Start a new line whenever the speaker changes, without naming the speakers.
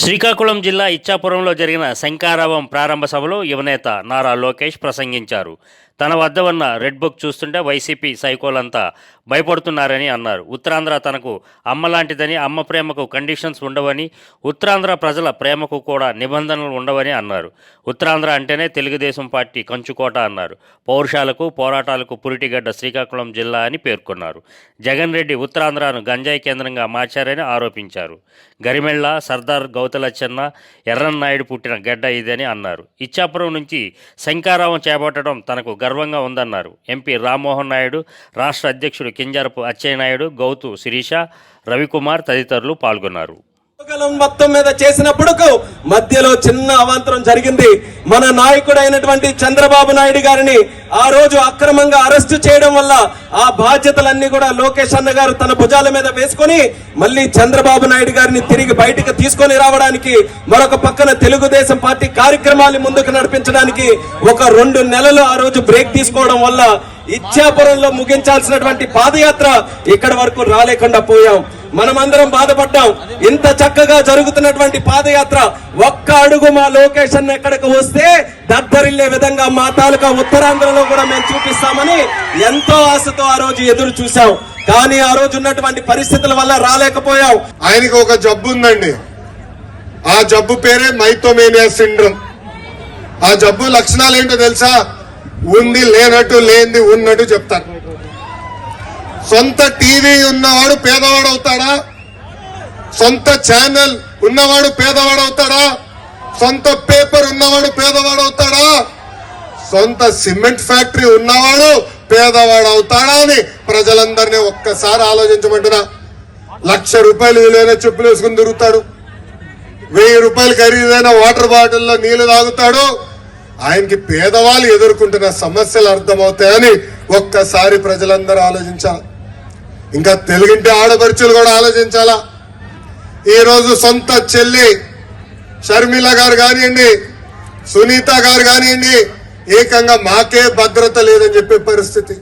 శ్రీకాకుళం జిల్లా ఇచ్చాపురంలో జరిగిన శంకారావం ప్రారంభ సభలో యువనేత నారా లోకేష్ ప్రసంగించారు. తన వద్ద ఉన్న రెడ్ బుక్ చూస్తుంటే వైసీపీ సైకోలంతా భయపడుతున్నారని అన్నారు. ఉత్తరాంధ్ర తనకు అమ్మ లాంటిదని అమ్మ ప్రేమకు కండిషన్స్ ఉండవని ఉత్తరాంధ్ర ప్రజల ప్రేమకు కూడా నిబంధనలు ఉండవని అన్నారు. ఉత్తరాంధ్ర అంటేనే తెలుగుదేశం పార్టీ కంచుకోట అన్నారు. పౌరుషాలకు పోరాటాలకు పురిటిగడ్డ శ్రీకాకుళం జిల్లా అని పేర్కొన్నారు. జగన్ రెడ్డి ఉత్తరాంధ్రను గంజాయి కేంద్రంగా మార్చారని ఆరోపించారు. గరిమెళ్ళ సర్దార్ గౌతలచ్చన్న ఎర్రన్నాయుడు పుట్టిన గడ్డ ఇదని అన్నారు. ఇచ్చాపురం నుంచి శంకారావం చేపట్టడం తనకు గర్వంగా ఉందన్నారు. ఎంపీ రామ్మోహన్ నాయుడు రాష్ట్ర అధ్యక్షుడు కింజరపు అచ్చెన్నాయుడు గౌతు శిరీష రవికుమార్ తదితరులు పాల్గొన్నారు.
మొత్తం మీద చేసినప్పుడు మధ్యలో చిన్న అవాంతరం జరిగింది. మన నాయకుడు అయినటువంటి చంద్రబాబు నాయుడు గారిని ఆ రోజు అక్రమంగా అరెస్టు చేయడం వల్ల ఆ బాధ్యతలన్నీ కూడా లోకేష్ అన్న గారు తన భుజాల మీద వేసుకొని మళ్ళీ చంద్రబాబు నాయుడు గారిని తిరిగి బయటకు తీసుకొని రావడానికి మరొక పక్కన తెలుగుదేశం పార్టీ కార్యక్రమాన్ని ముందుకు నడిపించడానికి ఒక రెండు నెలలు ఆ రోజు బ్రేక్ తీసుకోవడం వల్ల ఇచ్చాపురంలో ముగించాల్సినటువంటి పాదయాత్ర ఇక్కడ వరకు రాలేకుండా పోయాం. మనమందరం బాధపడ్డాం. ఇంత చక్కగా జరుగుతున్నటువంటి పాదయాత్ర ఒక్క అడుగు మా లోకేషన్ ఎక్కడికి వస్తే దద్దరిల్లే విధంగా మా తాలూకా ఉత్తరాంధ్రలో కూడా మేము చూపిస్తామని ఎంతో ఆశతో ఆ రోజు ఎదురు చూసాం కానీ ఆ రోజు ఉన్నటువంటి పరిస్థితుల వల్ల రాలేకపోయాం.
ఆయనకి ఒక జబ్బు ఉందండి. ఆ జబ్బు పేరే మైథోమేనియా సిండ్రోమ్. ఆ జబ్బు లక్షణాలు ఏంటో తెలుసా? ఉంది లేనట్టు లేనిది ఉన్నట్టు చెప్తారు. సొంత టీవీ ఉన్నవాడు పేదవాడు అవుతాడా? సొంత ఛానల్ ఉన్నవాడు పేదవాడు అవుతాడా? సొంత పేపర్ ఉన్నవాడు పేదవాడు అవుతాడా? సొంత సిమెంట్ ఫ్యాక్టరీ ఉన్నవాడు పేదవాడు అవుతాడా అని ప్రజలందరినీ ఒక్కసారి ఆలోచించమంటున్నా. లక్ష రూపాయలు విలువైన చెప్పులు వేసుకుని తిరుగుతాడు. వెయ్యి రూపాయలు ఖరీదైన వాటర్ బాటిల్లో నీళ్ళు తాగుతాడు. ఆయనకి పేదవాళ్ళు ఎదుర్కొంటున్న సమస్యలు అర్థమవుతాయని ఒక్కసారి ప్రజలందరూ ఆలోచించాలి. ఇంకా తెలుగింటి ఆడపడుచులు కూడా ఆలోచించాలా? ఈరోజు సొంత చెల్లి షర్మిల గారు కానివ్వండి సునీత గారు కానివ్వండి ఏకంగా మాకే భద్రత లేదని చెప్పే పరిస్థితి.